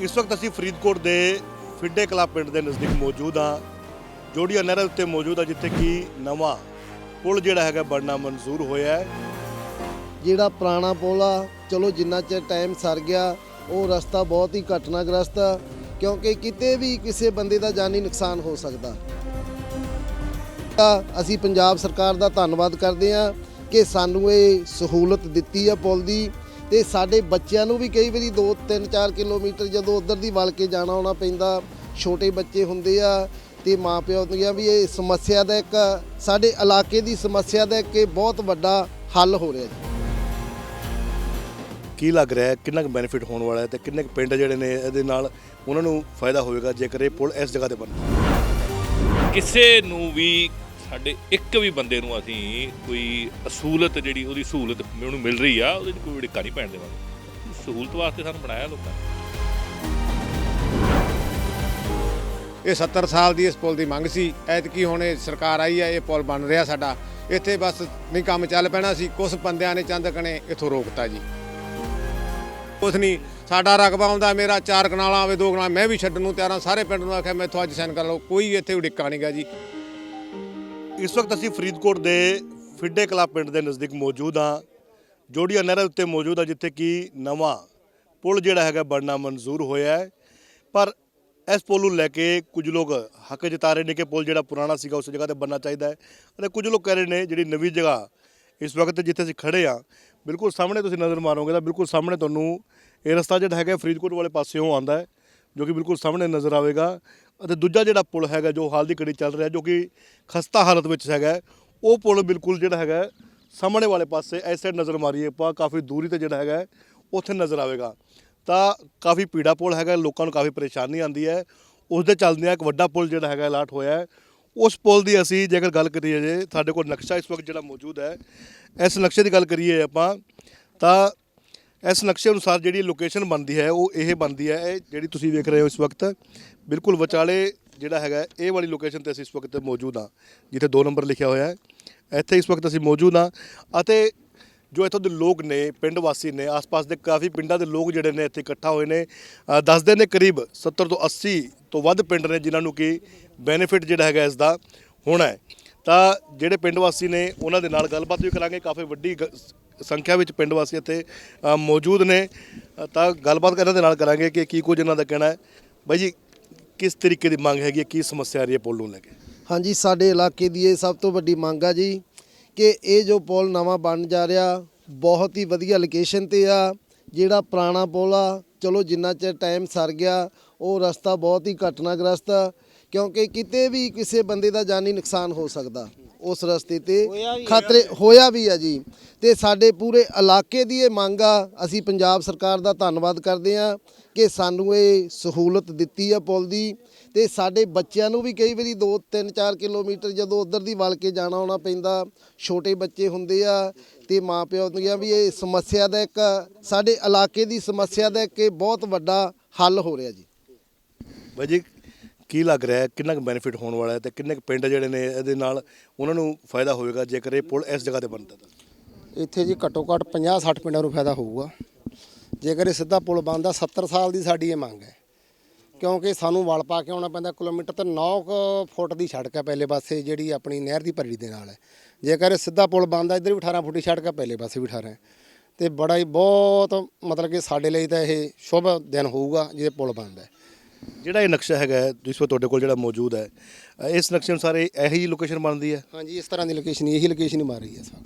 ਇਸ ਵਕਤ ਅਸੀਂ ਫਰੀਦਕੋਟ ਦੇ ਫਿੱਡੇ ਕਲਾ ਪਿੰਡ ਦੇ ਨਜ਼ਦੀਕ ਮੌਜੂਦ ਹਾਂ। ਜੋੜੀਆ ਨਹਿਰ ਉੱਤੇ ਮੌਜੂਦ ਹਾਂ ਜਿੱਥੇ ਕਿ ਨਵਾਂ ਪੁਲ ਜਿਹੜਾ ਹੈਗਾ ਬਣਨਾ ਮਨਜ਼ੂਰ ਹੋਇਆ ਹੈ। ਜਿਹੜਾ ਪੁਰਾਣਾ ਪੁਲ ਆ, ਚਲੋ ਜਿੰਨਾ ਚਿਰ ਟਾਈਮ ਸਰ ਗਿਆ, ਉਹ ਰਸਤਾ ਬਹੁਤ ਹੀ ਘਟਨਾਗ੍ਰਸਤ ਆ, ਕਿਉਂਕਿ ਕਿਤੇ ਵੀ ਕਿਸੇ ਬੰਦੇ ਦਾ ਜਾਨੀ ਨੁਕਸਾਨ ਹੋ ਸਕਦਾ। ਤਾਂ ਅਸੀਂ ਪੰਜਾਬ ਸਰਕਾਰ ਦਾ ਧੰਨਵਾਦ ਕਰਦੇ ਹਾਂ ਕਿ ਸਾਨੂੰ ਇਹ ਸਹੂਲਤ ਦਿੱਤੀ ਆ ਪੁਲ ਦੀ। ਤੇ ਸਾਡੇ ਬੱਚਿਆਂ ਨੂੰ ਵੀ ਕਈ ਵਾਰੀ 2 3 4 ਕਿਲੋਮੀਟਰ ਜਦੋਂ ਉਧਰ ਦੀ ਵਲ ਕੇ ਜਾਣਾ ਆਉਣਾ ਪੈਂਦਾ ਛੋਟੇ ਬੱਚੇ ਹੁੰਦੇ ਆ ਤੇ ਮਾਪਿਓ ਦੀਆਂ ਵੀ ਇਹ ਸਮੱਸਿਆ ਦਾ ਇੱਕ ਸਾਡੇ ਇਲਾਕੇ ਦੀ ਸਮੱਸਿਆ ਦਾ ਇੱਕ ਇਹ ਬਹੁਤ ਵੱਡਾ ਹੱਲ ਹੋ ਰਿਹਾ ਜੀ। ਕੀ ਲੱਗ ਰਿਹਾ ਹੈ? ਕਿੰਨਾ ਕੁ ਬੈਨੀਫਿਟ ਹੋਣ ਵਾਲਾ ਹੈ ਤੇ ਕਿੰਨੇ ਕੁ ਪਿੰਡ ਜਿਹੜੇ ਨੇ ਇਹਦੇ ਨਾਲ ਉਹਨਾਂ ਨੂੰ ਫਾਇਦਾ ਹੋਵੇਗਾ ਜੇਕਰ ਇਹ ਪੁਲ ਇਸ ਜਗ੍ਹਾ ਤੇ ਬਣੇ ਕਿਸੇ ਨੂੰ ਵੀ ਸਾਡੇ ਇੱਕ ਵੀ ਬੰਦੇ ਨੂੰ ਅਸੀਂ ਕੋਈ ਅਸੂਲਤ ਜਿਹੜੀ ਉਹਦੀ ਸਹੂਲਤ ਉਹਨੂੰ ਮਿਲ ਰਹੀ ਆ, ਉਹਦੇ ਕੋਈ ਡਿੱਕਾ ਨਹੀਂ ਪੈਣ ਦੇਵਾਂਗੇ। ਸਹੂਲਤ ਵਾਸਤੇ ਸਾਨੂੰ ਬਣਾਇਆ ਲੋਕਾਂ ਨੇ। ਇਹ 70 ਸਾਲ ਦੀ ਇਸ ਪੁਲ ਦੀ ਮੰਗ ਸੀ। ਐਤਕੀ ਹੁਣ ਇਹ ਸਰਕਾਰ ਆਈ ਹੈ ਇਹ ਪੁਲ ਬਣ ਰਿਹਾ ਸਾਡਾ। ਇੱਥੇ ਬਸ ਨਹੀਂ ਕੰਮ ਚੱਲ ਪੈਣਾ ਸੀ। ਕੁਝ ਬੰਦਿਆਂ ਨੇ ਚੰਦ ਕਣੇ ਇੱਥੋਂ ਰੋਕਤਾ ਜੀ। ਕੁਛ ਨਹੀਂ, ਸਾਡਾ ਰਕਬਾ ਆਉਂਦਾ ਮੇਰਾ ਚਾਰ ਕਨਾਲਾਂ ਆਵੇ, ਦੋ ਕਨਾਲਾਂ, ਮੈਂ ਵੀ ਛੱਡਣ ਨੂੰ ਤਿਆਰਾਂ ਸਾਰੇ ਪਿੰਡ ਨੂੰ ਆਖਿਆ ਮੈਥੋਂ ਅੱਜ ਸੈਨ ਕਰ ਲਓ। ਕੋਈ ਇੱਥੇ ਉਡਿੱਕਾ ਨਹੀਂਗਾ ਜੀ। ਇਸ ਵਕਤ ਅਸੀਂ ਫਰੀਦਕੋਟ ਦੇ ਫਿੱਡੇ ਕਲਾ ਪਿੰਡ ਦੇ ਨਜ਼ਦੀਕ ਮੌਜੂਦ ਹਾਂ। ਜੋੜੀਆ ਨਹਿਰ ਉੱਤੇ ਮੌਜੂਦ ਹਾਂ, ਜਿੱਥੇ ਕਿ ਨਵਾਂ ਪੁਲ ਜਿਹੜਾ ਹੈਗਾ ਬਣਨਾ ਮਨਜ਼ੂਰ ਹੋਇਆ ਹੈ। ਪਰ ਇਸ ਪੁਲ ਨੂੰ ਲੈ ਕੇ ਕੁਝ ਲੋਕ ਹੱਕ ਜਤਾ ਰਹੇ ਨੇ ਕਿ ਪੁਲ ਜਿਹੜਾ ਪੁਰਾਣਾ ਸੀਗਾ ਉਸ ਜਗ੍ਹਾ ਤੇ ਬਣਨਾ ਚਾਹੀਦਾ ਹੈ ਅਤੇ ਕੁਝ ਲੋਕ ਕਹਿ ਰਹੇ ਨੇ ਜਿਹੜੀ ਨਵੀਂ ਜਗ੍ਹਾ ਇਸ ਵਕਤ ਜਿੱਥੇ ਅਸੀਂ ਖੜੇ ਹਾਂ, ਬਿਲਕੁਲ ਸਾਹਮਣੇ ਤੁਸੀਂ ਨਜ਼ਰ ਮਾਰੋਗੇ ਤਾਂ ਬਿਲਕੁਲ ਸਾਹਮਣੇ ਤੁਹਾਨੂੰ ਇਹ ਰਸਤਾ ਜਿਹੜਾ ਹੈਗਾ ਫਰੀਦਕੋਟ ਵਾਲੇ ਪਾਸਿਓਂ ਆਉਂਦਾ ਹੈ, ਜੋ ਕਿ ਬਿਲਕੁਲ ਸਾਹਮਣੇ ਨਜ਼ਰ ਆਵੇਗਾ। ਅਤੇ ਦੂਜਾ ਜਿਹੜਾ ਪੁਲ ਹੈਗਾ ਜੋ ਹਾਲ ਦੀ ਘੜੀ ਚੱਲ ਰਿਹਾ, ਜੋ ਕਿ ਖਸਤਾ ਹਾਲਤ ਵਿੱਚ ਹੈਗਾ, ਉਹ ਪੁਲ ਬਿਲਕੁਲ ਜਿਹੜਾ ਹੈਗਾ, ਸਾਹਮਣੇ ਵਾਲੇ ਪਾਸੇ ਇਸ ਸਾਈਡ ਨਜ਼ਰ ਮਾਰੀਏ ਆਪਾਂ, ਕਾਫੀ ਦੂਰੀ ਤੇ ਜਿਹੜਾ ਹੈਗਾ ਉੱਥੇ ਨਜ਼ਰ ਆਵੇਗਾ। ਤਾਂ ਕਾਫੀ ਪੀੜਾ ਪੁਲ ਹੈਗਾ, ਲੋਕਾਂ ਨੂੰ ਕਾਫੀ ਪਰੇਸ਼ਾਨੀ ਆਉਂਦੀ ਹੈ। ਉਸ ਦੇ ਚੱਲਦਿਆਂ ਇੱਕ ਵੱਡਾ ਪੁਲ ਜਿਹੜਾ ਹੈਗਾ ਅਲਾਟ ਹੋਇਆ ਹੈ। ਉਸ ਪੁਲ ਦੀ ਅਸੀਂ ਜੇਕਰ ਗੱਲ ਕਰੀਏ, ਜੇ ਸਾਡੇ ਕੋਲ ਨਕਸ਼ਾ ਇਸ ਵਕਤ ਜਿਹੜਾ ਮੌਜੂਦ ਹੈ, ਇਸ ਨਕਸ਼ੇ ਦੀ ਗੱਲ ਕਰੀਏ ਆਪਾਂ, ਤਾਂ ਇਸ ਨਕਸ਼ੇ ਅਨੁਸਾਰ ਜਿਹੜੀ ਲੋਕੇਸ਼ਨ ਬਣਦੀ ਹੈ, ਉਹ ਇਹ ਬਣਦੀ ਹੈ, ਇਹ ਜਿਹੜੀ ਤੁਸੀਂ ਵੇਖ ਰਹੇ ਹੋ ਇਸ ਵਕਤ, ਬਿਲਕੁਲ ਵਿਚਾਲੇ ਜਿਹੜਾ ਹੈਗਾ, ਇਹ ਵਾਲੀ ਲੋਕੇਸ਼ਨ ਤੇ ਅਸੀਂ ਇਸ ਵਕਤ ਮੌਜੂਦ ਹਾਂ, ਜਿੱਥੇ 2 ਨੰਬਰ ਲਿਖਿਆ ਹੋਇਆ ਹੈ। ਇੱਥੇ ਇਸ ਵਕਤ ਅਸੀਂ ਮੌਜੂਦ ਹਾਂ ਅਤੇ ਜੋ ਇੱਥੋਂ ਦੇ ਲੋਕ ਨੇ, ਪਿੰਡ ਵਾਸੀ ਨੇ, ਆਸ-ਪਾਸ ਦੇ ਕਾਫੀ ਪਿੰਡਾਂ ਦੇ ਲੋਕ ਜਿਹੜੇ ਨੇ ਇੱਥੇ ਇਕੱਠਾ ਹੋਏ ਨੇ ਦੱਸਦੇ ਨੇ ਕਰੀਬ 70 ਤੋਂ 80 ਤੋਂ ਵੱਧ ਪਿੰਡ ਨੇ ਜਿਨ੍ਹਾਂ ਨੂੰ ਕਿ ਬੈਨੀਫਿਟ ਜਿਹੜਾ ਹੈਗਾ ਇਸ ਦਾ ਹੋਣਾ ਹੈ। ਤਾਂ ਜਿਹੜੇ ਪਿੰਡ ਵਾਸੀ ਨੇ, ਉਹਨਾਂ ਦੇ ਨਾਲ ਗੱਲਬਾਤ ਵੀ ਕਰਾਂਗੇ, ਕਾਫੀ ਵੱਡੀ ਗ- ਸੰਖਿਆ ਵਿੱਚ ਪਿੰਡ ਵਾਸੀ ਇੱਥੇ ਅ, ਮੌਜੂਦ ਨੇ। ਅ, ਤਾਂ ਗੱਲਬਾਤ ਇਹਨਾਂ ਦੇ ਨਾਲ ਕਰਾਂਗੇ ਕਿ ਕੀ ਕੁਝ ਇਹਨਾਂ ਦਾ ਕਹਿਣਾ ਹੈ। ਬਾਈ ਜੀ ਕਿਸ ਤਰੀਕੇ ਦੀ ਮੰਗ ਹੈਗੀ ਹੈ? ਕੀ ਸਮੱਸਿਆ ਆ ਰਹੀ ਹੈ ਪੁੱਲ ਨੂੰ ਲੈ ਕੇ? ਹਾਂਜੀ ਸਾਡੇ ਇਲਾਕੇ ਦੀ ਇਹ ਸਭ ਤੋਂ ਵੱਡੀ ਮੰਗ ਆ ਜੀ ਕਿ ਇਹ ਜੋ ਪੁਲ ਨਵਾਂ ਬਣ ਜਾ ਰਿਹਾ ਬਹੁਤ ਹੀ ਵਧੀਆ ਲੋਕੇਸ਼ਨ ਤੇ ਆ ਜਿਹੜਾ ਪੁਰਾਣਾ ਪੁਲ ਆ ਚਲੋ ਜਿੰਨਾ ਚਿਰ ਟਾਈਮ ਸਰ ਗਿਆ ਉਹ ਰਸਤਾ ਬਹੁਤ ਹੀ ਘਟਨਾਗ੍ਰਸਤ ਆ ਕਿਉਂਕਿ ਕਿਤੇ ਵੀ ਕਿਸੇ ਬੰਦੇ ਦਾ ਜਾਨੀ ਨੁਕਸਾਨ ਹੋ ਸਕਦਾ। ਉਸ ਰਸਤੇ ਤੇ ਖਤਰੇ ਹੋਇਆ ਵੀ ਆ ਜੀ। ਤੇ ਸਾਡੇ ਪੂਰੇ ਇਲਾਕੇ ਦੀ ਇਹ ਮੰਗ ਆ ਅਸੀਂ ਪੰਜਾਬ ਸਰਕਾਰ ਦਾ ਧੰਨਵਾਦ ਕਰਦੇ ਆ ਕਿ ਸਾਨੂੰ ਇਹ ਸਹੂਲਤ ਦਿੱਤੀ ਆ ਪੁਲ ਦੀ। ਤੇ ਸਾਡੇ ਬੱਚਿਆਂ ਨੂੰ ਵੀ ਕਈ ਵਾਰੀ 2 3 4 ਕਿਲੋਮੀਟਰ ਜਦੋਂ ਉਧਰ ਦੀ ਵਲ ਕੇ ਜਾਣਾ ਆਉਣਾ ਪੈਂਦਾ ਛੋਟੇ ਬੱਚੇ ਹੁੰਦੇ ਆ ਤੇ ਮਾਪਿਓ ਦੀਆਂ ਵੀ ਇਹ ਸਮੱਸਿਆ ਦਾ ਇੱਕ ਸਾਡੇ ਇਲਾਕੇ ਦੀ ਸਮੱਸਿਆ ਦਾ ਇੱਕ ਇਹ ਬਹੁਤ ਵੱਡਾ ਹੱਲ ਹੋ ਰਿਹਾ ਜੀ। ਬਾਈ ਜੀ ਕੀ ਲੱਗ ਰਿਹਾ ਹੈ? ਕਿੰਨਾ ਕੁ ਬੈਨੀਫਿਟ ਹੋਣ ਵਾਲਾ ਹੈ ਤੇ ਕਿੰਨੇ ਕੁ ਪਿੰਡ ਜਿਹੜੇ ਨੇ ਇਹਦੇ ਨਾਲ ਉਹਨਾਂ ਨੂੰ ਫਾਇਦਾ ਹੋਵੇਗਾ ਜੇਕਰ ਇਹ ਪੁਲ ਇਸ ਜਗ੍ਹਾ ਤੇ ਬਣਦਾ ਤਾਂ? ਇੱਥੇ ਜੀ ਘੱਟੋ ਘੱਟ 50 60 ਪਿੰਡਾਂ ਨੂੰ ਫਾਇਦਾ ਹੋਊਗਾ। ਜੇਕਰ ਇਹ ਸਿੱਧਾ ਪੁਲ ਬਣਦਾ 70 ਸਾਲ ਦੀ ਸਾਡੀ ਇਹ ਮੰਗ ਹੈ। ਕਿਉਂਕਿ ਸਾਨੂੰ ਵਲ ਪਾ ਕੇ ਆਉਣਾ ਪੈਂਦਾ, ਕਿਲੋਮੀਟਰ ਤੇ 9 ਫੁੱਟ ਦੀ ਸੜਕ ਹੈ ਪਹਿਲੇ ਪਾਸੇ, ਜਿਹੜੀ ਆਪਣੀ ਨਹਿਰ ਦੀ ਭਰੀ ਦੇ ਨਾਲ ਹੈ। ਜੇਕਰ ਇਹ ਸਿੱਧਾ ਪੁਲ ਬਣਦਾ, ਇੱਧਰ ਵੀ 18 ਫੁੱਟ ਦੀ ਸੜਕ ਹੈ, ਪਹਿਲੇ ਪਾਸੇ ਵੀ 18 ਹੈ। ਤੇ ਬੜਾ ਹੀ ਬਹੁਤ ਮਤਲਬ ਕਿ ਸਾਡੇ ਲਈ ਤਾਂ ਇਹ ਸ਼ੁਭ ਦਿਨ ਹੋਊਗਾ ਜੇ ਪੁਲ ਬਣਦਾ ਜਿਹੜਾ ਇਹ ਨਕਸ਼ਾ ਹੈਗਾ ਹੈ, ਜਿਸ ਵਕਤ ਤੁਹਾਡੇ ਕੋਲ ਜਿਹੜਾ ਮੌਜੂਦ ਹੈ ਅ, ਇਸ ਨਕਸ਼ੇ ਅਨੁਸਾਰ ਇਹ ਇਹੀ ਲੋਕੇਸ਼ਨ ਬਣਦੀ ਹੈ? ਹਾਂਜੀ ਇਸ ਤਰ੍ਹਾਂ ਦੀ ਲੋਕੇਸ਼ਨ ਇਹੀ ਲੋਕੇਸ਼ਨ ਹੀ ਮਾਰ ਰਹੀ ਹੈ ਸਰ।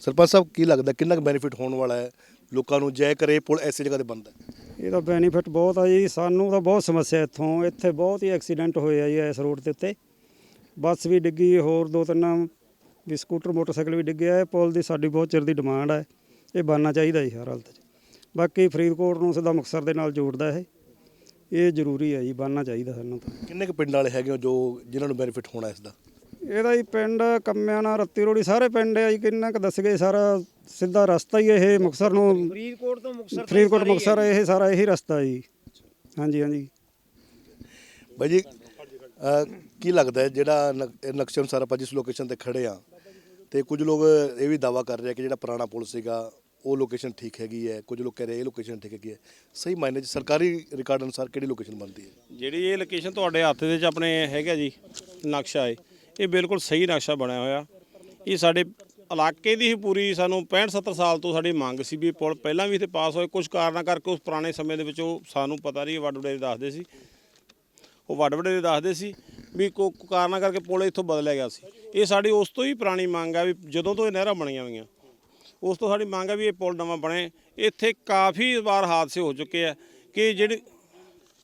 ਸਰਪੰਚ ਸਾਹਿਬ ਕੀ ਲੱਗਦਾ ਕਿੰਨਾ ਕੁ ਬੈਨੀਫਿਟ ਹੋਣ ਵਾਲਾ ਹੈ ਲੋਕਾਂ ਨੂੰ ਜੇਕਰ ਇਹ ਪੁਲ ਐਸੀ ਜਗ੍ਹਾ ਤੇ ਬਣਦਾ ਹੈ? ਇਹਦਾ ਬੈਨੀਫਿਟ ਬਹੁਤ ਆ ਜੀ ਸਾਨੂੰ ਤਾਂ ਬਹੁਤ ਸਮੱਸਿਆ ਇੱਥੋਂ। ਇੱਥੇ ਬਹੁਤ ਹੀ ਐਕਸੀਡੈਂਟ ਹੋਏ ਆ ਜੀ ਇਸ ਰੋਡ ਦੇ ਉੱਤੇ। ਬੱਸ ਵੀ ਡਿੱਗੀ ਹੋਰ ਦੋ ਤਿੰਨ ਵੀ ਸਕੂਟਰ ਮੋਟਰਸਾਈਕਲ ਵੀ ਡਿੱਗਿਆ ਇਹ ਪੁਲ ਦੀ ਸਾਡੀ ਬਹੁਤ ਚਿਰ ਦੀ ਡਿਮਾਂਡ ਹੈ ਇਹ ਬਣਨਾ ਚਾਹੀਦਾ ਜੀ ਹਰ ਹਾਲਤ 'ਚ। ਬਾਕੀ ਫਰੀਦਕੋਟ ਨੂੰ ਸਿੱਧਾ ਮੁਕਤਸਰ ਦੇ ਨਾਲ ਜੋੜਦਾ ਇਹ। ਇਹ ਜ਼ਰੂਰੀ ਹੈ ਜੀ ਬਣਨਾ ਚਾਹੀਦਾ ਸਾਨੂੰ ਤਾਂ। ਕਿੰਨੇ ਕੁ ਪਿੰਡ ਵਾਲੇ ਹੈਗੇ ਹੋ ਜੋ ਜਿਨ੍ਹਾਂ ਨੂੰ ਬੈਨੀਫਿਟ ਹੋਣਾ ਇਸ ਦਾ? ਇਹਦਾ ਜੀ ਪਿੰਡ ਕੰਮਿਆਂ ਨਾਲ ਰੱਤੀ ਰੋੜੀ ਸਾਰੇ ਪਿੰਡ ਆ ਜੀ ਕਿੰਨਾ ਕੁ ਦੱਸ ਗਏ ਸਾਰਾ ਸਿੱਧਾ ਰਸਤਾ ਹੀ ਇਹ ਮੁਕਤਸਰ ਨੂੰ। ਫਰੀਦਕੋਟ ਤੋਂ ਮੁਕਤਸਰ ਫਰੀਦਕੋਟ ਮੁਕਤਸਰ ਇਹ। ਸਾਰਾ ਇਹੀ ਰਸਤਾ ਜੀ। ਹਾਂਜੀ ਹਾਂਜੀ। ਬਾਈ ਜੀ ਕੀ ਲੱਗਦਾ ਹੈ ਜਿਹੜਾ ਨ- ਇਹ ਨਕਸ਼ੇ ਅਨੁਸਾਰ ਆਪਾਂ ਜਿਸ ਲੋਕੇਸ਼ਨ ਤੇ ਖੜੇ ਆ ਤੇ ਕੁਝ ਲੋਕ ਇਹ ਵੀ ਦਾਵਾ ਕਰ ਰਹੇ ਆ ਕਿ ਜਿਹੜਾ ਪੁਰਾਣਾ ਪੁਲ ਸੀਗਾ ਉਹ ਲੋਕੇਸ਼ਨ ਠੀਕ ਹੈਗੀ ਹੈ, ਕੁਝ ਲੋਕ ਕਹਿ ਰਹੇ ਇਹ ਲੋਕੇਸ਼ਨ ਠੀਕ ਹੈਗੀ ਹੈ। ਸਹੀ ਮਾਇਨੇ 'ਚ ਸਰਕਾਰੀ ਰਿਕਾਰਡ ਅਨੁਸਾਰ ਕਿਹੜੀ ਲੋਕੇਸ਼ਨ ਬਣਦੀ ਹੈ? ਜਿਹੜੀ ਇਹ ਲੋਕੇਸ਼ਨ ਤੁਹਾਡੇ ਹੱਥ ਦੇ ਵਿੱਚ ਆਪਣੇ ਹੈਗਾ ਜੀ, ਨਕਸ਼ਾ ਹੈ, ਇਹ ਬਿਲਕੁਲ ਸਹੀ ਨਕਸ਼ਾ ਬਣਿਆ ਹੋਇਆ। ਇਹ ਸਾਡੇ ਇਲਾਕੇ ਦੀ ਹੀ ਪੂਰੀ ਸਾਨੂੰ 65 70 ਸਾਲ ਤੋਂ ਸਾਡੀ ਮੰਗ ਸੀ ਵੀ ਪੁਲ ਪਹਿਲਾਂ ਵੀ ਇੱਥੇ ਪਾਸ ਹੋਏ ਕੁਝ ਕਾਰਨਾਂ ਕਰਕੇ ਉਸ ਪੁਰਾਣੇ ਸਮੇਂ ਦੇ ਵਿੱਚ ਉਹ ਸਾਨੂੰ ਪਤਾ ਨਹੀਂ, ਵੱਡ ਵਡੇਰੇ ਦੱਸਦੇ ਸੀ। ਉਹ ਵੱਡ ਵਡੇਰੇ ਦੱਸਦੇ ਸੀ ਵੀ ਕੋ ਕੋ, ਕਾਰਨਾਂ ਕਰਕੇ ਪੁਲ ਇੱਥੋਂ ਬਦਲਿਆ ਗਿਆ ਸੀ। ਇਹ ਸਾਡੀ ਉਸ ਤੋਂ ਹੀ ਪੁਰਾਣੀ ਮੰਗ ਹੈ ਵੀ ਜਦੋਂ ਤੋਂ ਇਹ ਨਹਿਰਾਂ ਬਣੀਆਂ ਹੋਈਆਂ। ਉਸ ਤੋਂ ਸਾਡੀ ਮੰਗ ਹੈ ਵੀ ਇਹ ਪੁਲ ਨਵਾਂ ਬਣੇ। ਇੱਥੇ ਕਾਫੀ ਵਾਰ ਹਾਦਸੇ ਹੋ ਚੁੱਕੇ ਆ ਕਿ ਜਿਹੜੀ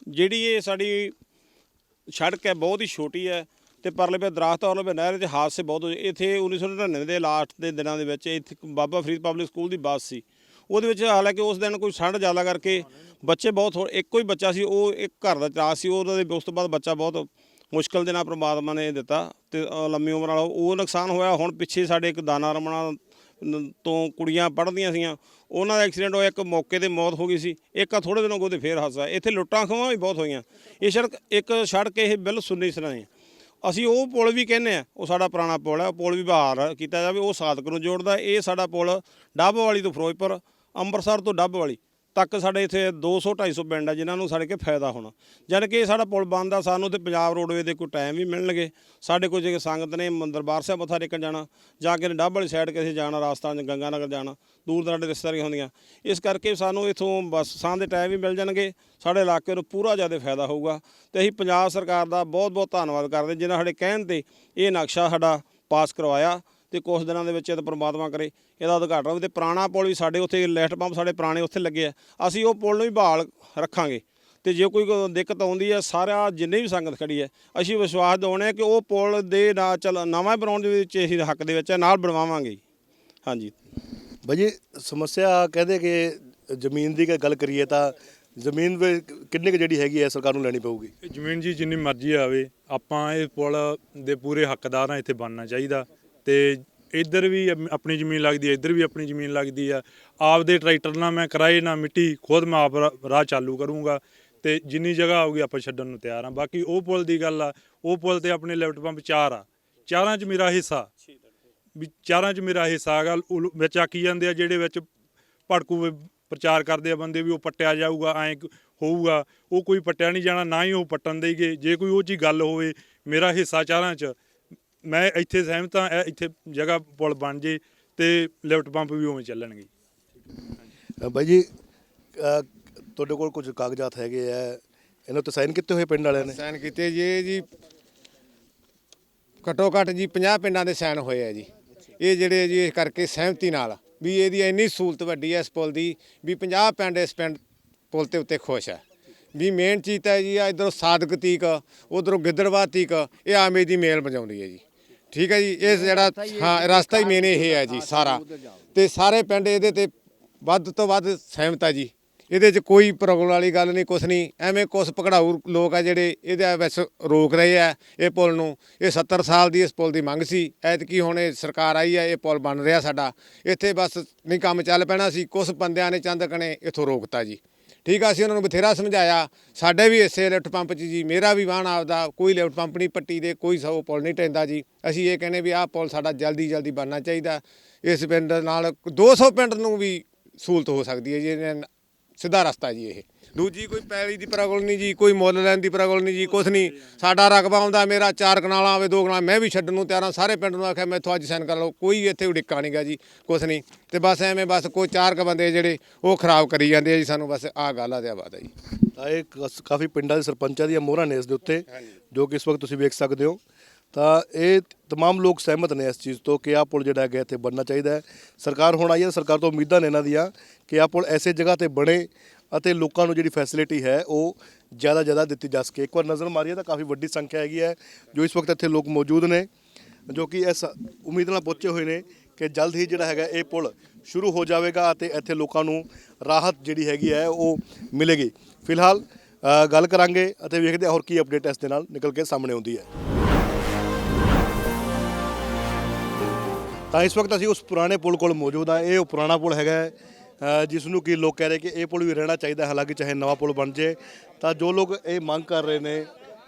ਜਿਹੜੀ ਇਹ ਸਾਡੀ ਸੜਕ ਹੈ ਬਹੁਤ ਹੀ ਛੋਟੀ ਹੈ ਤੇ ਪਰਲੇ ਪਿਆ ਦਰਖਤ ਔਰ ਲਵੇ ਨਹਿਰ ਦੇ ਹਾਦਸੇ ਬਹੁਤ ਹੋਏ ਇੱਥੇ 1999 ਦੇ ਲਾਸਟ ਦੇ ਦਿਨਾਂ ਦੇ ਵਿੱਚ ਇੱਥੇ ਬਾਬਾ ਫਰੀਦ ਪਬਲਿਕ ਸਕੂਲ ਦੀ ਬੱਸ ਸੀ। ਉਹਦੇ ਵਿੱਚ ਹਾਲਾਂਕਿ ਉਸ ਦਿਨ ਕੋਈ ਠੰਡ ਜ਼ਿਆਦਾ ਕਰਕੇ ਬੱਚੇ ਬਹੁਤ ਥੋੜ੍ਹੇ- ਇੱਕੋ ਹੀ ਬੱਚਾ ਸੀ, ਉਹ ਇੱਕ ਘਰ ਦਾ ਚਾਅ ਸੀ, ਉਹਦੇ ਉਸ ਤੋਂ ਬਾਅਦ ਬੱਚਾ ਬਹੁਤ ਮੁਸ਼ਕਲ ਦੇ ਨਾਲ ਪ੍ਰਮਾਤਮਾ ਨੇ ਦਿੱਤਾ ਤੇ ਲੰਮੀ ਉਮਰ ਵਾਲਾ ਉਹ ਨੁਕਸਾਨ ਹੋਇਆ। ਹੁਣ ਪਿੱਛੇ ਸਾਡੇ ਇੱਕ ਦਾਨਾ ਰਮਣਾ ਨ- ਤੋਂ ਕੁੜੀਆਂ ਪੜ੍ਹਦੀਆਂ ਸੀਆਂ, ਉਹਨਾਂ ਦਾ ਐਕਸੀਡੈਂਟ ਹੋਇਆ, ਇੱਕ ਮੌਕੇ ਤੇ ਮੌਤ ਹੋ ਗਈ ਸੀ, ਇੱਕ ਆ ਥੋੜੇ ਦਿਨੋਂ ਉਹਦੇ ਫੇਰ ਹਾਦਸਾ ਇੱਥੇ ਲੁੱਟਾਂ ਖੋਹਾਂ ਵੀ ਬਹੁਤ ਹੋਈਆਂ। ਇਹ ਸੜਕ, ਇੱਕ ਸੜਕ ਇਹ ਬਿਲ ਸੁੰਨੀ ਸਰਾਏ ਅਸੀਂ ਉਹ ਪੁਲ ਵੀ ਕਹਿੰਦੇ ਆ ਉਹ ਸਾਡਾ ਪੁਰਾਣਾ ਪੁਲ ਹੈ, ਉਹ ਪੁਲ ਵੀ ਬਹਾਰ ਕੀਤਾ ਜਾਵੇ, ਉਹ ਸਾਦਕ ਨੂੰ ਜੋੜਦਾ ਇਹ ਸਾਡਾ ਪੁਲ ਡੱਬ ਵਾਲੀ ਤੋਂ ਫਿਰੋਜ਼ਪੁਰ, ਅੰਮ੍ਰਿਤਸਰ ਤੋਂ ਡੱਬ ਵਾਲੀ। ਤੱਕ ਸਾਡੇ ਇੱਥੇ 200 250 ਪਿੰਡ ਆ ਜਿਨ੍ਹਾਂ ਨੂੰ ਸਾਡੇ ਕੇ ਫਾਇਦਾ ਹੋਣਾ। ਜਦ ਕਿ ਇਹ ਸਾਡਾ ਪੁਲ ਬਣਦਾ, ਸਾਨੂੰ ਤੇ ਪੰਜਾਬ ਰੋਡਵੇ ਦੇ ਕੋਈ ਟਾਈਮ ਵੀ ਮਿਲਣਗੇ। ਸਾਡੇ ਕੋਲ ਜੇ ਸੰਗਤ ਨੇ ਮ- ਦਰਬਾਰ ਸਾਹਿਬ ਮੱਥਾ ਟੇਕਣ ਜਾਣਾ, ਜਾ ਕੇ ਡੱਬ ਵਾਲੀ ਸਾਈਡ ਕਿਸੇ ਜਾਣਾ ਰਾਸਤਾ ਗੰਗਾ ਨਗਰ ਜਾਣਾ, ਦੂਰ ਦਰਾਡੇ ਰਿਸ਼ਤੇਦਾਰੀਆਂ ਹੁੰਦੀਆਂ, ਇਸ ਕਰਕੇ ਸਾਨੂੰ ਇਥੋਂ ਬੱਸਾਂ ਦੇ ਟਾਈਮ ਵੀ ਮਿਲ ਜਾਣਗੇ, ਸਾਡੇ ਇਲਾਕੇ ਨੂੰ ਪੂਰਾ ਜ਼ਿਆਦਾ ਫਾਇਦਾ ਹੋਊਗਾ। ਤੇ ਅਸੀਂ ਪੰਜਾਬ ਸਰਕਾਰ ਦਾ ਬਹੁਤ ਬਹੁਤ ਧੰਨਵਾਦ ਕਰਦੇ ਜਿਨ੍ਹਾਂ ਸਾਡੇ ਕਹਿਣ ਤੇ ਇਹ ਨਕਸ਼ਾ ਸਾਡਾ ਪਾਸ ਕਰਵਾਇਆ। ਤੇ ਕੁਝ ਦਿਨਾਂ ਦੇ ਵਿੱਚ ਇਹ ਤਾਂ ਪ੍ਰਮਾਤਮਾ ਕਰੇ ਇਹਦਾ ਉਦਘਾਟਨ ਹੋਵੇ ਤੇ ਪੁਰਾਣਾ ਪੁਲ ਵੀ ਸਾਡੇ ਉੱਥੇ ਲੈਫਟ ਪੰਪ ਸਾਡੇ ਪੁਰਾਣੇ ਉੱਥੇ ਲੱਗੇ ਆ। ਅਸੀਂ ਉਹ ਪੁਲ ਨੂੰ ਵੀ ਬਹਾਲ ਰੱਖਾਂਗੇ। ਤੇ ਜੇ ਕੋਈ ਕੋਈ ਦਿੱਕਤ ਆਉਂਦੀ ਹੈ ਸਾਰਾ ਜਿੰਨੇ ਵੀ ਸੰਗਤ ਖੜੀ ਹੈ ਅਸੀਂ ਵਿਸ਼ਵਾਸ ਦਿਵਾਉਂਦੇ ਹਾਂ ਕਿ ਉਹ ਪੁਲ ਦੇ ਨਾਲ ਚੱਲ ਨਵਾਂ ਬਣਾਉਣ ਦੇ ਵਿੱਚ ਅਸੀਂ ਹੱਕ ਦੇ ਵਿੱਚ ਹੈ, ਨਾਲ ਬਣਵਾਵਾਂਗੇ ਹਾਂਜੀ। ਭਾਜੀ ਸਮੱਸਿਆ ਕਹਿੰਦੇ ਕਿ ਜ਼ਮੀਨ ਦੀ ਗੱਲ ਕਰੀਏ ਤਾਂ ਜ਼ਮੀਨ ਵੇ ਕਿੰਨੀ ਕੁ ਜਿਹੜੀ ਹੈਗੀ ਹੈ ਸਰਕਾਰ ਨੂੰ ਲੈਣੀ ਪਊਗੀ? ਇਹ ਜ਼ਮੀਨ ਜੀ ਜਿੰਨੀ ਮਰਜ਼ੀ ਆਵੇ ਆਪਾਂ ਇਹ ਪੁਲ ਦੇ ਪੂਰੇ ਹੱਕਦਾਰ ਆ ਇੱਥੇ ਬਣਨਾ ਚਾਹੀਦਾ। ਤੇ ਇੱਧਰ ਵੀ ਆਪਣੀ ਜ਼ਮੀਨ ਲੱਗਦੀ ਹੈ, ਇੱਧਰ ਵੀ ਆਪਣੀ ਜ਼ਮੀਨ ਲੱਗਦੀ ਆ। ਆਪਦੇ ਟਰੈਕਟਰ ਨਾਲ ਮੈਂ ਕਿਰਾਏ ਨਾਲ ਮਿੱਟੀ, ਖੁਦ ਮੈਂ ਆਪ ਰਾ- ਰਾਹ ਚਾਲੂ ਕਰੂੰਗਾ ਤੇ ਜਿੰਨੀ ਜਗ੍ਹਾ ਆਊਗੀ ਆਪਾਂ ਛੱਡਣ ਨੂੰ ਤਿਆਰ ਆ ਬਾਕੀ ਉਹ ਪੁਲ ਦੀ ਗੱਲ ਆ, ਉਹ ਪੁਲ ਤੇ ਆਪਣੇ ਲੈਫਟ ਪੰਪ ਚਾਰ ਆ। ਚਾਰਾਂ 'ਚ ਮੇਰਾ ਹਿੱਸਾ। ਵੀ ਚਾਰਾਂ 'ਚ ਮੇਰਾ ਹਿੱਸਾ ਹੈਗਾ ਉਹ ਵਿੱਚ ਆਖੀ ਜਾਂਦੇ ਆ, ਜਿਹੜੇ ਵਿੱਚ ਭੜਕੂ ਪ੍ਰਚਾਰ ਕਰਦੇ ਆ ਬੰਦੇ ਵੀ ਉਹ ਪੱਟਿਆ ਜਾਊਗਾ, ਐਂ ਹੋਊਗਾ। ਉਹ ਕੋਈ ਪੱਟਿਆ ਨਹੀਂ ਜਾਣਾ, ਨਾ ਹੀ ਉਹ ਪੱਟਣ ਦੇਗੇ ਜੇ ਕੋਈ ਉਹ ਜੀ ਗੱਲ ਹੋਵੇ, ਮੇਰਾ ਹਿੱਸਾ ਚਾਰਾਂ 'ਚ ਮੈਂ ਇੱਥੇ ਸਹਿਮਤ ਹਾਂ ਇਹ ਇੱਥੇ ਜਗ੍ਹਾ ਪੁਲ ਬਣ ਜੇ ਤੇ ਲਿਫਟ ਪੰਪ ਵੀ ਉਵੇਂ ਚੱਲਣਗੇ। ਅ, ਬਾਈ ਜੀ ਅ, ਤੁਹਾਡੇ ਕੋਲ ਕੁਝ ਕਾਗਜ਼ਾਤ ਹੈਗੇ ਆ ਇਹਨਾਂ ਉੱਤੇ ਸਾਈਨ ਕੀਤੇ ਹੋਏ ਪਿੰਡ ਵਾਲਿਆਂ ਨੇ? ਸਾਈਨ ਕੀਤੇ ਜੀ ਇਹ ਜੀ ਘੱਟੋ ਘੱਟ ਜੀ 50 ਪਿੰਡਾਂ ਦੇ ਸਾਈਨ ਹੋਏ ਆ ਜੀ। ਇਹ ਜਿਹੜੇ ਜੀ ਇਸ ਕਰਕੇ ਸਹਿਮਤੀ ਨਾਲ ਵੀ ਇਹਦੀ ਇੰਨੀ ਸਹੂਲਤ ਵੱਡੀ ਹੈ ਇਸ ਪੁਲ ਦੀ ਵੀ 50 ਪਿੰਡ ਇਸ ਪਿੰਡ ਪੁਲ ਤੇ ਉੱਤੇ ਖੁਸ਼ ਹੈ ਵੀ ਮੇਨ ਚੀਜ਼ ਤਾਂ ਜੀ ਆ ਇਧਰੋਂ ਸਾਦਕ ਤੀਕ ਉਧਰੋਂ ਗਿੱਦੜਵਾ ਤੀਕ ਇਹ ਆਮੇ ਦੀ ਮੇਲ ਵਜਾਉਂਦੀ ਹੈ ਜੀ। ਠੀਕ ਹੈ ਜੀ ਇਹ ਜਿਹੜਾ ਹਾਂ ਰਸਤਾ ਹੀ ਮੇਨ ਇਹ ਹੈ ਜੀ ਸਾਰਾ। ਤੇ ਸਾਰੇ ਪਿੰਡ ਇਹਦੇ ਤੇ ਵੱਧ ਤੋਂ ਵੱਧ ਸਹਿਮਤ ਆ ਜੀ। ਇਹਦੇ 'ਚ ਕੋਈ ਪ੍ਰੋਬਲਮ ਵਾਲੀ ਗੱਲ ਨਹੀਂ ਕੁਛ ਨਹੀਂ ਐਵੇਂ ਕੁਛ ਪਕੜਾਊ ਲੋਕ ਆ ਜਿਹੜੇ ਇਹਦੇ ਵਿੱਚ ਰੋਕ ਰਹੇ ਆ ਇਹ ਪੁਲ ਨੂੰ। ਇਹ 70 ਸਾਲ ਦੀ ਇਸ ਪੁਲ ਦੀ ਮੰਗ ਸੀ। ਐਤਕੀ ਹੁਣ ਇਹ ਸਰਕਾਰ ਆਈ ਹੈ ਇਹ ਪੁਲ ਬਣ ਰਿਹਾ ਸਾਡਾ। ਇੱਥੇ ਬਸ ਨਹੀਂ ਕੰਮ ਚੱਲ ਪੈਣਾ ਸੀ ਕੁਛ ਬੰਦਿਆਂ ਨੇ ਚੰਦ ਕਣੇ ਇੱਥੋਂ ਰੋਕਤਾ ਜੀ। ਠੀਕ ਆ, ਅਸੀਂ ਉਹਨਾਂ ਨੂੰ ਬਥੇਰਾ ਸਮਝਾਇਆ। ਸਾਡੇ ਵੀ ਇਸੇ ਲਿਫਟ ਪੰਪ 'ਚ ਜੀ, ਮੇਰਾ ਵੀ ਵਾਹਨ ਆਪਦਾ, ਕੋਈ ਲਿਫਟ ਪੰਪ ਨਹੀਂ ਪੱਟੀ ਦੇ, ਕੋਈ ਸੋ ਪੁਲ ਨਹੀਂ ਟੈਂਦਾ ਜੀ। ਅਸੀਂ ਇਹ ਕਹਿੰਦੇ ਵੀ ਆਹ ਪੁਲ ਸਾਡਾ ਜਲਦੀ ਜਲਦੀ ਬਣਨਾ ਚਾਹੀਦਾ। ਇਸ ਪਿੰਡ ਨਾਲ 200 ਪਿੰਡ ਨੂੰ ਵੀ ਸਹੂਲਤ ਹੋ ਸਕਦੀ ਹੈ ਜੀ ਸਿੱਧਾ ਰਸਤਾ ਜੀ ਇਹ। ਦੂਜੀ ਕੋਈ ਪੈਲੀ ਦੀ ਪ੍ਰਗਲ ਨਹੀਂ ਜੀ ਕੋਈ ਮੁੱਲ ਲੈਣ ਦੀ ਪ੍ਰਗਲ ਨਹੀਂ ਜੀ ਕੁਛ ਨਹੀਂ। ਸਾਡਾ ਰਕਬਾ ਆਉਂਦਾ ਮੇਰਾ ਚਾਰ ਕਨਾਲਾਂ ਆਵੇ ਦੋ ਕਨਾਲਾਂ ਮੈਂ ਵੀ ਛੱਡਣ ਨੂੰ ਤਿਆਰਾਂ ਸਾਰੇ ਪਿੰਡ ਨੂੰ ਆਖਿਆ ਮੈਥੋਂ ਅੱਜ ਸਾਈਨ ਕਰ ਲਓ। ਕੋਈ ਇੱਥੇ ਉਡਿੱਕਾ ਨਹੀਂਗਾ ਜੀ ਕੁਛ ਨਹੀਂ। ਤੇ ਬਸ ਐਵੇਂ ਬਸ ਕੋਈ ਚਾਰ ਕ ਬੰਦੇ ਜਿਹੜੇ ਉਹ ਖਰਾਬ ਕਰੀ ਜਾਂਦੇ ਆ ਜੀ ਸਾਨੂੰ ਬਸ ਆਹ ਗੱਲ ਆ ਤੇ ਬਾਤ ਆ ਜੀ। ਤਾਂ ਇਹ ਕਸ- ਕਾਫੀ ਪਿੰਡਾਂ ਦੇ ਸਰਪੰਚਾਂ ਦੀਆਂ ਮੋਹਰਾਂ ਨੇ ਇਸ ਦੇ ਉੱਤੇ ਜੋ ਕਿ ਇਸ ਵਕਤ ਤੁਸੀਂ ਵੇਖ ਸਕਦੇ ਹੋ। ਤਾਂ ਇਹ तमाम ਲੋਕ ਸਹਿਮਤ ਨੇ ਇਸ ਚੀਜ਼ ਤੋਂ ਕਿ ਆਹ ਪੁਲ ਜਿਹੜਾ ਹੈਗਾ ਇੱਥੇ ਬਣਨਾ ਚਾਹੀਦਾ ਹੈ ਸਰਕਾਰ ਹੁਣ ਆਈ ਹੈ ਸਰਕਾਰ ਤੋਂ ਉਮੀਦਾਂ ਨੇ ਇਹਨਾਂ ਦੀਆਂ ਕਿ ਆਹ ਪੁਲ ਐਸੇ ਜਗ੍ਹਾ ਤੇ ਬਣੇ ਅਤੇ ਲੋਕਾਂ ਨੂੰ ਜਿਹੜੀ ਫੈਸਿਲਿਟੀ ਹੈ ਉਹ ਜ਼ਿਆਦਾ ਜ਼ਿਆਦਾ ਦਿੱਤੀ ਜਾ ਸਕੇ ਇੱਕ ਵਾਰ ਨਜ਼ਰ ਮਾਰੀਏ ਤਾਂ ਕਾਫੀ ਵੱਡੀ ਸੰਖਿਆ ਹੈਗੀ ਹੈ ਜੋ ਇਸ ਵਕਤ ਇੱਥੇ ਲੋਕ ਮੌਜੂਦ ਨੇ ਜੋ ਕਿ ਇਸ ਉਮੀਦ ਨਾਲ ਪਹੁੰਚੇ ਹੋਏ ਨੇ ਕਿ ਜਲਦ ਹੀ ਜਿਹੜਾ ਹੈਗਾ ਇਹ ਪੁਲ ਸ਼ੁਰੂ ਹੋ ਜਾਵੇਗਾ ਅਤੇ ਇੱਥੇ ਲੋਕਾਂ ਨੂੰ ਰਾਹਤ ਜਿਹੜੀ ਹੈਗੀ ਹੈ ਉਹ ਮਿਲੇਗੀ ਫਿਲਹਾਲ ਅ, ਗੱਲ ਕਰਾਂਗੇ ਅਤੇ ਵੇਖਦੇ ਹਾਂ ਹੋਰ ਕੀ ਅਪਡੇਟ ਇਸ ਦੇ ਨਾਲ ਨਿਕਲ ਕੇ ਸਾਹਮਣੇ ਆਉਂਦੀ ਹੈ ਤਾਂ ਇਸ ਵਕਤ ਅਸੀਂ ਉਸ ਪੁਰਾਣੇ ਪੁਲ ਕੋਲ ਮੌਜੂਦ ਹਾਂ। ਇਹ ਉਹ ਪੁਰਾਣਾ ਪੁਲ ਹੈਗਾ ਜਿਸ ਨੂੰ ਕਿ ਲੋਕ ਕਹਿ ਰਹੇ ਕਿ ਇਹ ਪੁਲ ਵੀ ਰਹਿਣਾ ਚਾਹੀਦਾ ਹਾਲਾਂਕਿ ਚਾਹੇ ਨਵਾਂ ਪੁਲ ਬਣ ਜੇ। ਤਾਂ ਜੋ ਲੋਕ ਇਹ ਮੰਗ ਕਰ ਰਹੇ ਨੇ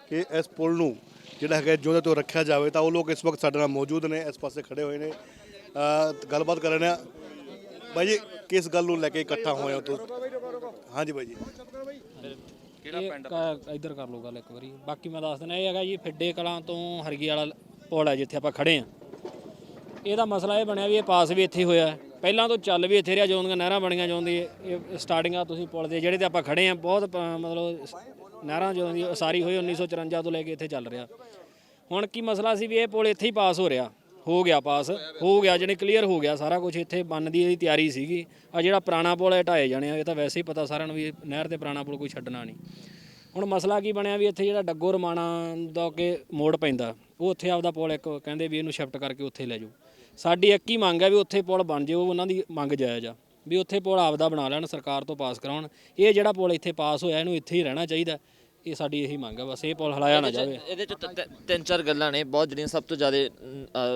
ਕਿ ਇਸ ਪੁਲ ਨੂੰ ਜਿਹੜਾ ਹੈਗਾ ਜਿਉਂਦੇ ਤੋਂ ਰੱਖਿਆ ਜਾਵੇ ਤਾਂ ਉਹ ਲੋਕ ਇਸ ਵਕਤ ਸਾਡੇ ਨਾਲ ਮੌਜੂਦ ਨੇ ਇਸ ਪਾਸੇ ਖੜੇ ਹੋਏ ਨੇ। ਗੱਲਬਾਤ ਕਰ ਰਹੇ ਨੇ। ਬਾਈ ਜੀ ਕਿਸ ਗੱਲ ਨੂੰ ਲੈ ਕੇ ਇਕੱਠਾ ਹੋਏ ਹੋ ਤੁਸੀਂ? ਹਾਂਜੀ ਬਾਈ ਜੀ। ਕਿਹੜਾ ਪਿੰਡ ਇੱਧਰ ਕਰ ਲਓ ਗੱਲ ਇੱਕ ਵਾਰੀ। ਬਾਕੀ ਮੈਂ ਦੱਸ ਦਿੰਦਾ ਇਹ ਹੈਗਾ ਜੀ ਫਿੱਡੇ ਕਲਾਂ ਤੋਂ ਹਰਗੀ ਵਾਲਾ ਪੁਲ ਹੈ ਜਿੱਥੇ ਆਪਾਂ ਖੜੇ ਆ ਇਹਦਾ ਮਸਲਾ ਇਹ ਬਣਿਆ ਵੀ ਇਹ ਪਾਸ ਵੀ ਇੱਥੇ ਹੋਇਆ ਪਹਿਲਾਂ ਤੋਂ ਚੱਲ ਵੀ ਇੱਥੇ ਰਿਹਾ, ਜਦੋਂ ਦੀਆਂ ਨਹਿਰਾਂ ਬਣੀਆਂ, ਜਾਂਦੀ ਇਹ ਸਟਾਰਟਿੰਗ ਆ ਤੁਸੀਂ ਪੁਲ ਦੇ, ਜਿਹੜੇ ਤੇ ਆਪਾਂ ਖੜੇ ਆ, ਬਹੁਤ ਪ- ਮਤਲਬ ਸ- ਨਹਿਰਾਂ ਜਦੋਂ ਦੀ ਉਸਾਰੀ ਹੋਈ 1954 ਤੋਂ ਲੈ ਕੇ ਇੱਥੇ ਚੱਲ ਰਿਹਾ। ਹੁਣ ਕੀ ਮਸਲਾ ਸੀ ਵੀ ਇਹ ਪੁਲ ਇੱਥੇ ਹੀ ਪਾਸ ਹੋ ਰਿਹਾ। ਹੋ ਗਿਆ ਪਾਸ, ਹੋ ਗਿਆ, ਜਿਹੜੇ ਕਲੀਅਰ ਹੋ ਗਿਆ, ਸਾਰਾ ਕੁਝ ਇੱਥੇ ਬਣਨ ਦੀ ਇਹਦੀ ਤਿਆਰੀ ਸੀਗੀ। ਆ ਜਿਹੜਾ ਪੁਰਾਣਾ ਪੁਲ ਹੈ ਢਾਏ ਜਾਣੇ ਆ, ਇਹ ਤਾਂ ਵੈਸੇ ਹੀ ਪਤਾ ਸਾਰਿਆਂ ਨੂੰ ਵੀ ਇਹ ਨਹਿਰ ਤੇ ਪੁਰਾਣਾ ਪੁਲ ਕੋਈ ਛੱਡਣਾ ਨਹੀਂ। ਹੁਣ ਮਸਲਾ ਕੀ ਬਣਿਆ ਵੀ ਇੱਥੇ ਜਿਹੜਾ ਡੱਗੋ ਰਮਾਣਾ ਦਾ ਕਿ ਮੋੜ ਪੈਂਦਾ, ਉਹ ਉੱਥੇ ਆਪਦਾ ਪੁਲ ਇੱਕ ਕਹਿੰਦੇ ਵੀ ਇਹਨੂੰ ਸ਼ਿਫਟ ਕਰਕੇ ਉੱਥੇ ਲੈ ਜਾਓ। ਸਾਡੀ ਇੱਕ ਹੀ ਮੰਗ ਹੈ ਵੀ ਉੱਥੇ ਪੁਲ ਬਣ ਜੇ ਉਹ ਉਹਨਾਂ ਦੀ ਮੰਗ ਜਾਇਜ਼ ਆ ਵੀ ਉੱਥੇ ਪੁਲ ਆਪਦਾ ਬਣਾ ਲੈਣ ਸਰਕਾਰ ਤੋਂ ਪਾਸ ਕਰਾਉਣ। ਇਹ ਜਿਹੜਾ ਪੁਲ ਇੱਥੇ ਪਾਸ ਹੋਇਆ ਇਹਨੂੰ ਇੱਥੇ ਹੀ ਰਹਿਣਾ ਚਾਹੀਦਾ। ਇਹ ਸਾਡੀ ਇਹੀ ਮੰਗ ਹੈ ਬਸ ਇਹ ਪੁਲ ਹਲਾਇਆ ਨਾ ਜਾਵੇ। ਇਹਦੇ ਚ ਤਿੰਨ ਚਾਰ ਗੱਲਾਂ ਨੇ ਬਹੁਤ ਜਿਹੜੀਆਂ ਸਭ ਤੋਂ ਜ਼ਿਆਦਾ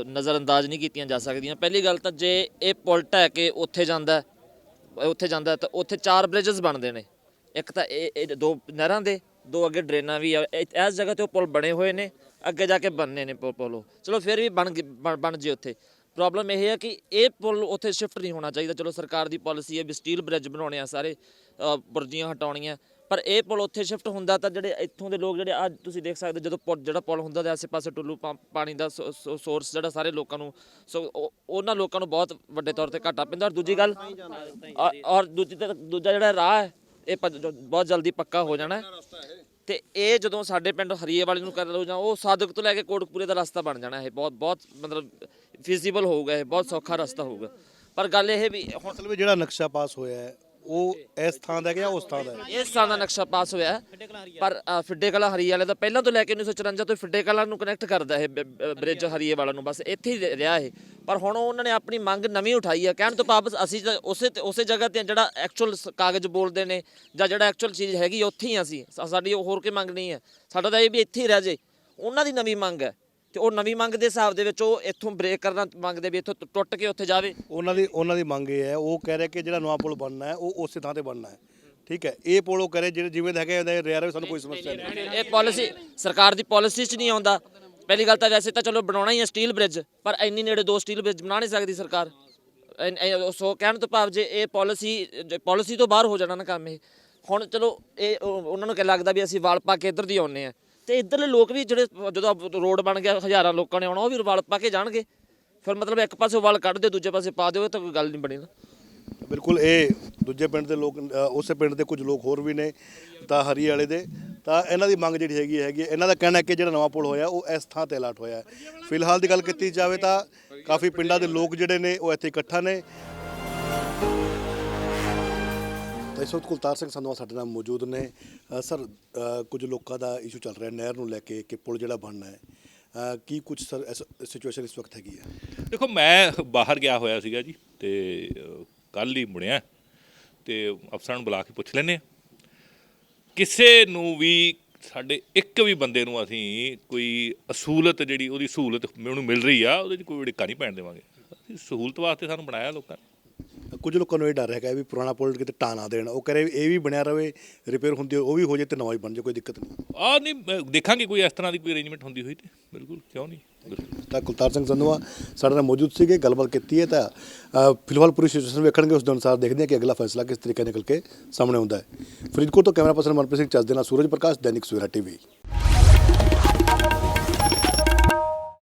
ਨਜ਼ਰ ਅੰਦਾਜ਼ ਨਹੀਂ ਕੀਤੀਆਂ ਜਾ ਸਕਦੀਆਂ। ਪਹਿਲੀ ਗੱਲ ਤਾਂ ਜੇ ਇਹ ਪੁਲ ਢਹਿ ਕੇ ਉੱਥੇ ਜਾਂਦਾ ਉੱਥੇ ਜਾਂਦਾ ਤਾਂ ਉੱਥੇ ਚਾਰ ਬ੍ਰਿਜਸ ਬਣਦੇ ਨੇ। ਇੱਕ ਤਾਂ ਇਹ ਦੋ ਨਹਿਰਾਂ ਦੇ ਦੋ ਅੱਗੇ ਡਰੇਨਾਂ ਵੀ ਆ। ਇਸ ਜਗ੍ਹਾ ਤੇ ਉਹ ਪੁਲ ਬਣੇ ਹੋਏ ਨੇ ਅੱਗੇ ਜਾ ਕੇ ਬਣਨੇ ਨੇ ਪੁਲ ਚਲੋ ਫਿਰ ਵੀ ਬਣ- ਬਣ ਜੇ ਉੱਥੇ। ਪ੍ਰੋਬਲਮ ਇਹ ਹੈ ਕਿ ਇਹ ਪੁਲ ਉੱਥੇ ਸ਼ਿਫਟ ਨਹੀਂ ਹੋਣਾ ਚਾਹੀਦਾ। ਚਲੋ ਸਰਕਾਰ ਦੀ ਪਾਲਿਸੀ ਹੈ ਵੀ ਸਟੀਲ ਬ੍ਰਿਜ ਬਣਾਉਣੇ ਆ ਸਾਰੇ ਬੁਰਜੀਆਂ ਹਟਾਉਣੀਆਂ। ਪਰ ਇਹ ਪੁਲ ਉੱਥੇ ਸ਼ਿਫਟ ਹੁੰਦਾ ਤਾਂ ਜਿਹੜੇ ਇੱਥੋਂ ਦੇ ਲੋਕ ਜਿਹੜੇ ਅੱਜ ਤੁਸੀਂ ਦੇਖ ਸਕਦੇ ਜਦੋਂ ਪੁਲ, ਜਿਹੜਾ ਪੁਲ ਹੁੰਦਾ ਤੇ ਆਸੇ-ਪਾਸੇ ਟੁੱਲੂ ਪਾਣੀ ਦਾ ਸੋਰਸ ਜਿਹੜਾ ਸਾਰੇ ਲੋਕਾਂ ਨੂੰ, ਸੋ ਉਹਨਾਂ ਲੋਕਾਂ ਨੂੰ ਬਹੁਤ ਵੱਡੇ ਤੌਰ ਤੇ ਘਾਟਾ ਪੈਂਦਾ। ਔਰ ਦੂਜੀ ਗੱਲ, ਔਰ- ਦੂਜੀ ਤੇ, ਦੂਜਾ ਜਿਹੜਾ ਰਾਹ ਹੈ, ਇਹ ਪ- ਬਹੁਤ ਜਲਦੀ ਪੱਕਾ ਹੋ ਜਾਣਾ ਤੇ ਇਹ ਜਦੋਂ ਸਾਡੇ ਪਿੰਡ ਹਰੀਏ ਵਾਲੇ ਨੂੰ ਕਰ ਲਓ ਜਾਂ ਉਹ ਸਾਦਕ ਤੋਂ ਲੈ ਕੇ ਕੋਟਕਪੂਰੇ ਦਾ ਰਸਤਾ ਬਣ ਜਾਣਾ ਇਹ ਬਹੁਤ ਬਹੁਤ ਮਤਲਬ ਫੀਜੀਬਲ ਹੋਊਗਾ ਇਹ, ਬਹੁਤ ਸੌਖਾ ਰਸਤਾ ਹੋਊਗਾ। ਪਰ ਗੱਲ ਇਹ ਵੀ ਹੁਣ ਅਸਲ ਵਿੱਚ ਜਿਹੜਾ ਨਕਸ਼ਾ ਪਾਸ ਹੋਇਆ ਹੈ ਉਹ ਇਸ ਥਾਂ ਦਾ ਹੈ ਉਸ ਥਾਂ ਦਾ ਹੈ ਇਸ ਸਾਲ ਦਾ ਨਕਸ਼ਾ ਪਾਸ ਹੋਇਆ। ਹੈ। ਪਰ ਅ, ਫਿੱਡੇ ਕਲਾ ਹਰੀਏ ਵਾਲੇ ਦਾ ਪਹਿਲਾਂ ਤੋਂ ਲੈ ਕੇ 1954 ਤੋਂ ਫਿੱਡੇ ਕਲਾ ਨੂੰ ਕਨੈਕਟ ਕਰਦਾ ਇਹ ਬ- ਬ- ਬ੍ਰਿਜ ਹਰੀਏ ਵਾਲਾ ਨੂੰ। ਬਸ ਇੱਥੇ ਹੀ ਰਿਹਾ ਇਹ। ਪਰ ਹੁਣ ਉਹਨਾਂ ਨੇ ਆਪਣੀ ਮੰਗ ਨਵੀਂ ਉਠਾਈ ਹੈ ਕਹਿਣ ਤੋਂ ਵਾਪਸ ਅਸੀਂ ਤਾਂ ਉਸੇ ਤੇ- ਉਸੇ ਜਗ੍ਹਾ ਤੇ ਜਿਹੜਾ ਐਕਚੁਅਲ ਕਾਗਜ਼ ਬੋਲਦੇ ਨੇ ਜਾਂ ਜਿਹੜਾ ਐਕਚੁਅਲ ਚੀਜ਼ ਹੈਗੀ ਉੱਥੇ ਹੀ ਹਾਂ ਅਸੀਂ। ਸਾ- ਸਾਡੀ ਉਹ ਹੋਰ ਕੋਈ ਮੰਗ ਨਹੀਂ ਹੈ ਸਾਡਾ ਤਾਂ ਇਹ ਵੀ ਇੱਥੇ ਹੀ ਰਹਿ ਜੇ। ਉਹਨਾਂ ਦੀ ਨਵੀਂ ਮੰਗ ਹੈ ਤੇ ਉਹ ਨਵੀਂ ਮੰਗ ਦੇ ਹਿਸਾਬ ਦੇ ਵਿੱਚ ਉਹ ਇੱਥੋਂ ਬ੍ਰੇਕ ਕਰਨਾ ਮੰਗਦੇ ਵੀ ਇੱਥੋਂ ਟੁੱਟ ਕੇ ਉੱਥੇ ਜਾਵੇ। ਉਹਨਾਂ ਦੀ ਉਹਨਾਂ ਦੀ ਮੰਗ ਇਹ ਹੈ ਉਹ ਕਹਿ ਰਹੇ ਕਿ ਜਿਹੜਾ ਨਵਾਂ ਪੁਲ ਬਣਨਾ ਹੈ ਉਹ ਉਸੇ ਥਾਂ ਤੇ ਬਣਨਾ ਹੈ। ਠੀਕ ਹੈ ਇਹ ਪੁਲ ਉਹ ਕਰੇ ਜਿਹੜੇ ਜਿਵੇਂ ਦਾ ਹੈਗਾ ਇਹਦਾ ਰਹੇ ਸਾਨੂੰ ਕੋਈ ਸਮੱਸਿਆ ਨਹੀਂ। ਇਹ ਪਾਲਿਸੀ ਸਰਕਾਰ ਦੀ ਪਾਲਿਸੀ 'ਚ ਨਹੀਂ ਆਉਂਦਾ। ਪਹਿਲੀ ਗੱਲ ਤਾਂ ਵੈਸੇ ਤਾਂ ਚਲੋ ਬਣਾਉਣਾ ਹੀ ਹੈ ਸਟੀਲ ਬ੍ਰਿਜ ਪਰ ਇੰਨੀ ਨੇੜੇ ਦੋ ਸਟੀਲ ਬ੍ਰਿਜ ਬਣਾ ਨਹੀਂ ਸਕਦੀ ਸਰਕਾਰ। ਸੋ ਕਹਿਣ ਤੋਂ ਭਾਵ ਜੇ ਇਹ ਪਾਲਿਸੀ ਪਾਲਿਸੀ ਤੋਂ ਬਾਹਰ ਹੋ ਜਾਣਾ ਨਾ ਕੰਮ ਇਹ। ਹੁਣ ਚਲੋ ਇਹ ਉਹ- ਉਹਨਾਂ ਨੂੰ ਕੀ ਲੱਗਦਾ ਵੀ ਅਸੀਂ ਵਾਲ ਪਾ ਕੇ ਇੱਧਰ ਦੀ ਆਉਨੇ ਆ ਤੇ ਇੱਧਰਲੇ ਲੋਕ ਵੀ ਜਿਹੜੇ ਜਦੋਂ ਰੋਡ ਬਣ ਗਿਆ ਹਜ਼ਾਰਾਂ ਲੋਕਾਂ ਨੇ ਆਉਣਾ ਉਹ ਵੀ ਵਾਲ ਪਾ ਕੇ ਜਾਣਗੇ। ਫਿਰ ਮਤਲਬ ਇੱਕ ਪਾਸੇ ਵਾਲ ਕੱਢ ਦਿਓ ਦੂਜੇ ਪਾਸੇ ਪਾ ਦਿਓ ਤਾਂ ਕੋਈ ਗੱਲ ਨਹੀਂ ਬਣੀ ਨਾ। ਬਿਲਕੁਲ ਇਹ ਦੂਜੇ ਪਿੰਡ ਦੇ ਲੋਕ ਉਸੇ ਪਿੰਡ ਦੇ ਕੁਝ ਲੋਕ ਹੋਰ ਵੀ ਨੇ ਤਾਂ ਹਰੀ ਵਾਲੇ ਦੇ। ਤਾਂ ਇਹਨਾਂ ਦੀ ਮੰਗ ਜਿਹੜੀ ਹੈਗੀ ਹੈਗੀ ਹੈ, ਇਹਨਾਂ ਦਾ ਕਹਿਣਾ ਹੈ ਕਿ ਜਿਹੜਾ ਨਵਾਂ ਪੁਲ ਹੋਇਆ ਉਹ ਇਸ ਥਾਂ ਤੇ ਅਲਾਟ ਹੋਇਆ ਹੈ। ਫਿਲਹਾਲ ਦੀ ਗੱਲ ਕੀਤੀ ਜਾਵੇ ਤਾਂ ਕਾਫੀ ਪਿੰਡਾਂ ਦੇ ਲੋਕ ਜਿਹੜੇ ਨੇ ਉਹ ਇੱਥੇ ਇਕੱਠਾ ਨੇ। ਤਾਂ ਇਸ ਵਕਤ ਕੁਲਤਾਰ ਸਿੰਘ ਸੰਧਵਾ ਸਾਡੇ ਨਾਲ ਮੌਜੂਦ ਨੇ। ਅ, ਸਰ ਅ, ਕੁਝ ਲੋਕਾਂ ਦਾ ਇਸ਼ੂ ਚੱਲ ਰਿਹਾ ਨਹਿਰ ਨੂੰ ਲੈ ਕੇ ਕਿ ਪੁਲ ਜਿਹੜਾ ਬਣਨਾ ਹੈ। ਅ, ਕੀ ਕੁਝ ਸਰ ਸਿਚੁਏਸ਼ਨ ਇਸ ਵਕਤ ਹੈਗੀ ਹੈ? ਦੇਖੋ ਮੈਂ ਬਾਹਰ ਗਿਆ ਹੋਇਆ ਸੀਗਾ ਜੀ ਤੇ ਕੱਲ ਹੀ ਮੁੜਿਆ ਤੇ ਅਫਸਰਾਂ ਨੂੰ ਬੁਲਾ ਕੇ ਪੁੱਛ ਲੈਨੇ ਆ ਕਿਸੇ ਨੂੰ ਵੀ ਸਾਡੇ ਇੱਕ ਵੀ ਬੰਦੇ ਨੂੰ ਅਸੀਂ ਕੋਈ ਅਸੂਲਤ ਜਿਹੜੀ ਉਹਦੀ ਸਹੂਲਤ ਉਹਨੂੰ ਮਿਲ ਰਹੀ ਆ ਉਹਦੇ 'ਚ ਕੋਈ ਢਿੱਕਾ ਨਹੀਂ ਪੈਣ ਦੇਵਾਂਗੇ। ਅਸੀਂ ਸਹੂਲਤ ਵਾਸਤੇ ਸਾਨੂੰ ਬਣਾਇਆ ਲੋਕਾਂ ਨੇ। ਕੁਝ ਲੋਕਾਂ ਨੂੰ ਇਹ ਡਰ ਹੈਗਾ ਵੀ ਪੁਰਾਣਾ ਪੁਲ ਕਿਤੇ ਢਾਹ ਨਾ ਦੇਣ। ਉਹ ਕਰੇ ਇਹ ਵੀ ਬਣਿਆ ਰਵੇ ਰਿਪੇਅਰ ਹੁੰਦੀ ਉਹ ਵੀ ਹੋ ਜੇ ਤੇ ਨਵਾਂ ਹੀ ਬਣ ਜੇ ਕੋਈ ਦਿੱਕਤ ਨਹੀਂ। ਆ ਨਹੀਂ ਦੇਖਾਂਗੇ ਕੋਈ ਇਸ ਤਰ੍ਹਾਂ ਦੀ ਕੋਈ ਅਰੇਂਜਮੈਂਟ ਹੁੰਦੀ ਹੋਈ ਤੇ। ਬਿਲਕੁਲ ਕਿਉਂ ਨਹੀਂ? ਤਾਂ ਕੁਲਤਾਰ ਸਿੰਘ ਸੰਧਵਾ ਸਾਡੇ ਨਾਲ ਮੌਜੂਦ ਸੀਗੇ ਗੱਲਬਾਤ ਕੀਤੀ ਹੈ ਤਾਂ ਅ, ਫਿਲਹਾਲ ਪੂਰੀ ਸਿਚੁਏਸ਼ਨ ਵੇਖਣਗੇ ਉਸ ਦੇ ਅਨੁਸਾਰ ਦੇਖਦੇ ਹਾਂ ਕਿ ਅਗਲਾ ਫੈਸਲਾ ਕਿਸ ਤਰੀਕੇ ਨਿਕਲ ਕੇ ਸਾਹਮਣੇ ਆਉਂਦਾ ਹੈ। ਫਰੀਦਕੋਟ ਤੋਂ ਕੈਮਰਾ ਪਰਸਨ ਮਨਪ੍ਰੀਤ ਸਿੰਘ ਚੱਜ ਦੇ ਨਾਲ ਸੂਰਜ ਪ੍ਰਕਾਸ਼ ਦੈਨਿਕ ਸਵੇਰਾ ਟੀਵੀ।